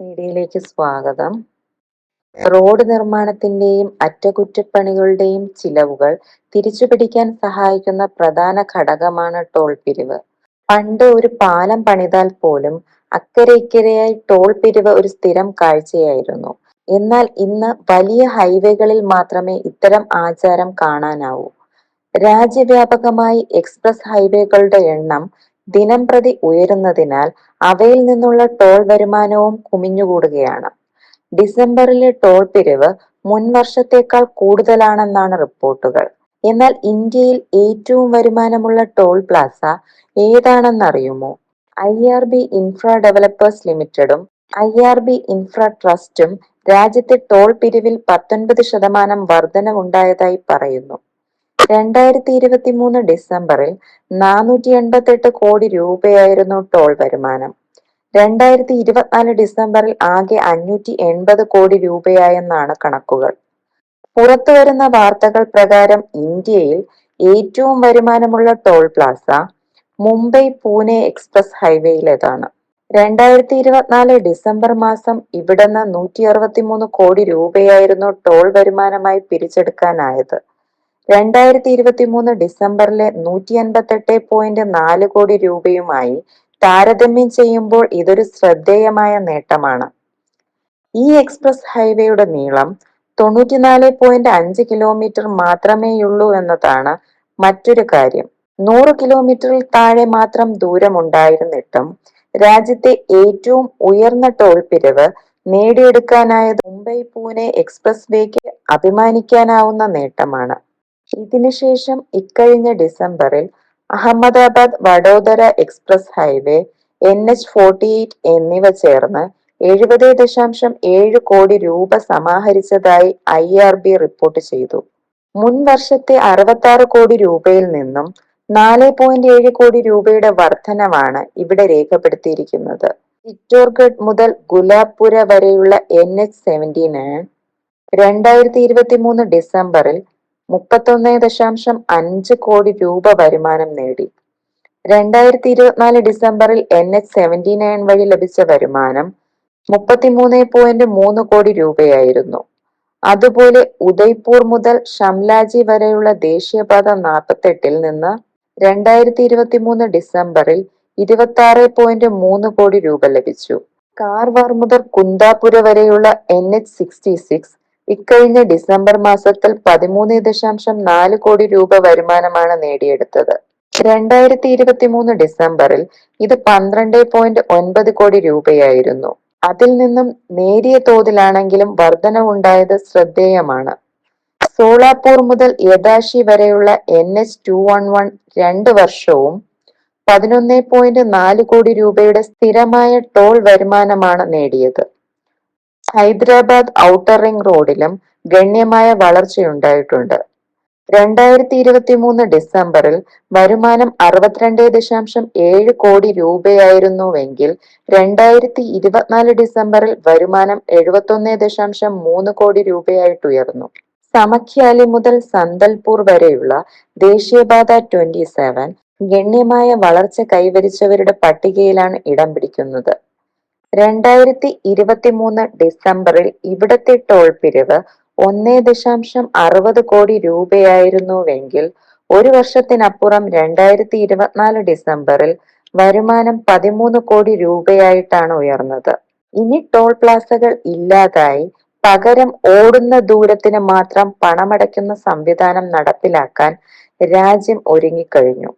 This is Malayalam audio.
മീഡിയയിലേക്ക് സ്വാഗതം. റോഡ് നിർമ്മാണത്തിന്റെയും അറ്റകുറ്റപ്പണികളുടെയും ചിലവുകൾ തിരിച്ചുപിടിക്കാൻ സഹായിക്കുന്ന പ്രധാന ഘടകമാണ് ടോൾ പിരിവ്. പണ്ട് ഒരു പാലം പണിതാൽ പോലും അക്കരെ ഇക്കരെയായി ടോൾ പിരിവ് ഒരു സ്ഥിരം കാഴ്ചയായിരുന്നു. എന്നാൽ ഇന്ന് വലിയ ഹൈവേകളിൽ മാത്രമേ ഇത്തരം ആചാരം കാണാനാവൂ. രാജ്യവ്യാപകമായി എക്സ്പ്രസ് ഹൈവേകളുടെ എണ്ണം ദിനം പ്രതി ഉയരുന്നതിനാൽ അവയിൽ നിന്നുള്ള ടോൾ വരുമാനവും കുമിഞ്ഞുകൂടുകയാണ്. ഡിസംബറിലെ ടോൾ പിരിവ് മുൻവർഷത്തേക്കാൾ കൂടുതലാണെന്നാണ് റിപ്പോർട്ടുകൾ. എന്നാൽ ഇന്ത്യയിൽ ഏറ്റവും വരുമാനമുള്ള toll plaza ഏതാണെന്നറിയുമോ? I R B infra developers ലിമിറ്റഡും I R B infra ട്രസ്റ്റും രാജ്യത്തെ ടോൾ പിരിവിൽ പത്തൊൻപത് ശതമാനം വർധനവുണ്ടായതായി പറയുന്നു. രണ്ടായിരത്തി ഇരുപത്തി മൂന്ന് ഡിസംബറിൽ നാനൂറ്റി എൺപത്തെട്ട് കോടി രൂപയായിരുന്നു ടോൾ വരുമാനം. രണ്ടായിരത്തി ഇരുപത്തിനാല് ഡിസംബറിൽ ആകെ അഞ്ഞൂറ്റി എൺപത് കോടി രൂപയായെന്നാണ് കണക്കുകൾ. പുറത്തു വരുന്ന വാർത്തകൾ പ്രകാരം ഇന്ത്യയിൽ ഏറ്റവും വരുമാനമുള്ള toll plaza Mumbai Pune express ഹൈവേയിലേതാണ്. രണ്ടായിരത്തി ഇരുപത്തിനാല് ഡിസംബർ മാസം ഇവിടുന്ന് നൂറ്റി അറുപത്തി മൂന്ന് കോടി രൂപയായിരുന്നു ടോൾ വരുമാനമായി പിരിച്ചെടുക്കാനായത്. രണ്ടായിരത്തി ഇരുപത്തി മൂന്ന് ഡിസംബറിലെ നൂറ്റി അൻപത്തെട്ട് പോയിന്റ് നാല് കോടി രൂപയുമായി താരതമ്യം ചെയ്യുമ്പോൾ ഇതൊരു ശ്രദ്ധേയമായ നേട്ടമാണ്. ഈ എക്സ്പ്രസ് ഹൈവേയുടെ നീളം തൊണ്ണൂറ്റിനാല് പോയിന്റ് അഞ്ച് കിലോമീറ്റർ മാത്രമേയുള്ളൂ എന്നതാണ് മറ്റൊരു കാര്യം. നൂറ് കിലോമീറ്ററിൽ താഴെ മാത്രം ദൂരമുണ്ടായിരുന്നിട്ടും രാജ്യത്തെ ഏറ്റവും ഉയർന്ന ടോൾ പിരിവ് നേടിയെടുക്കാനായത് മുംബൈ പൂനെ എക്സ്പ്രസ് വേക്ക് അഭിമാനിക്കാനാവുന്ന നേട്ടമാണ്. ഇതിനുശേഷം ഇക്കഴിഞ്ഞ ഡിസംബറിൽ Ahmedabad Vadodara express highway N H forty eight എന്നിവ ചേർന്ന് എഴുപത് ദശാംശം ഏഴ് കോടി രൂപ സമാഹരിച്ചതായി ഐ ആർ ബി റിപ്പോർട്ട് ചെയ്തു. മുൻ വർഷത്തെ അറുപത്തി ആറ് കോടി രൂപയിൽ നിന്നും നാല് പോയിന്റ് ഏഴ് കോടി രൂപയുടെ വർധനവാണ് ഇവിടെ രേഖപ്പെടുത്തിയിരിക്കുന്നത്. ചിറ്റോർഗഡ് മുതൽ ഗുലാബ്പുര വരെയുള്ള എൻ എച്ച് സെവന്റി നയൻ രണ്ടായിരത്തി ഇരുപത്തി മൂന്ന് ഡിസംബറിൽ മുപ്പത്തൊന്ന് ദശാംശം അഞ്ച് കോടി രൂപ വരുമാനം നേടി. രണ്ടായിരത്തി ഇരുപത്തിനാല് ഡിസംബറിൽ എൻ എച്ച് സെവന്റി നയൻ വഴി ലഭിച്ച വരുമാനം മുപ്പത്തിമൂന്ന് പോയിന്റ് മൂന്ന് കോടി രൂപയായിരുന്നു. അതുപോലെ ഉദയ്പൂർ മുതൽ ഷംലാജി വരെയുള്ള ദേശീയപാത നാൽപ്പത്തെട്ടിൽ നിന്ന് രണ്ടായിരത്തി ഇരുപത്തി മൂന്ന് ഡിസംബറിൽ ഇരുപത്തി ആറ് പോയിന്റ് മൂന്ന് കോടി രൂപ ലഭിച്ചു. കാർവാർ മുതൽ കുന്താപുര വരെയുള്ള എൻ എച്ച് സിക്സ്റ്റി സിക്സ് ഇക്കഴിഞ്ഞ ഡിസംബർ മാസത്തിൽ പതിമൂന്ന് ദശാംശം നാല് കോടി രൂപ വരുമാനമാണ് നേടിയെടുത്തത്. രണ്ടായിരത്തി ഇരുപത്തി മൂന്ന് ഡിസംബറിൽ ഇത് പന്ത്രണ്ട് പോയിന്റ് ഒൻപത് കോടി രൂപയായിരുന്നു. അതിൽ നിന്നും നേരിയ തോതിലാണെങ്കിലും വർധനവുണ്ടായത് ശ്രദ്ധേയമാണ്. സോളാപൂർ മുതൽ യദാശി വരെയുള്ള N H two one one രണ്ട് വർഷവും പതിനൊന്ന് പോയിന്റ് നാല് കോടി രൂപയുടെ സ്ഥിരമായ ടോൾ വരുമാനമാണ് നേടിയത്. ഹൈദരാബാദ് ഔട്ടർ റിംഗ് റോഡിലും ഗണ്യമായ വളർച്ചയുണ്ടായിട്ടുണ്ട്. രണ്ടായിരത്തി ഇരുപത്തി മൂന്ന് ഡിസംബറിൽ വരുമാനം അറുപത്തിരണ്ട് ദശാംശം ഏഴ് കോടി രൂപയായിരുന്നുവെങ്കിൽ രണ്ടായിരത്തി ഇരുപത്തിനാല് ഡിസംബറിൽ വരുമാനം എഴുപത്തൊന്ന് ദശാംശം മൂന്ന് കോടി രൂപയായിട്ട് ഉയർന്നു സമഖ്യാലി മുതൽ സന്തൽപൂർ വരെയുള്ള ദേശീയപാത ട്വന്റി സെവൻ ഗണ്യമായ വളർച്ച കൈവരിച്ചവരുടെ പട്ടികയിലാണ് ഇടം പിടിക്കുന്നത്. രണ്ടായിരത്തി ഇരുപത്തി മൂന്ന് ഡിസംബറിൽ ഇവിടത്തെ ടോൾ പിരിവ് ഒന്നേ ദശാംശം അറുപത് കോടി രൂപയായിരുന്നുവെങ്കിൽ ഒരു വർഷത്തിനപ്പുറം രണ്ടായിരത്തി ഇരുപത്തിനാല് ഡിസംബറിൽ വരുമാനം പതിമൂന്ന് കോടി രൂപയായിട്ടാണ് ഉയർന്നത്. ഇനി ടോൾ പ്ലാസകൾ ഇല്ലാതായി പകരം ഓടുന്ന ദൂരത്തിന് മാത്രം പണമടയ്ക്കുന്ന സംവിധാനം നടപ്പിലാക്കാൻ രാജ്യം ഒരുങ്ങിക്കഴിഞ്ഞു.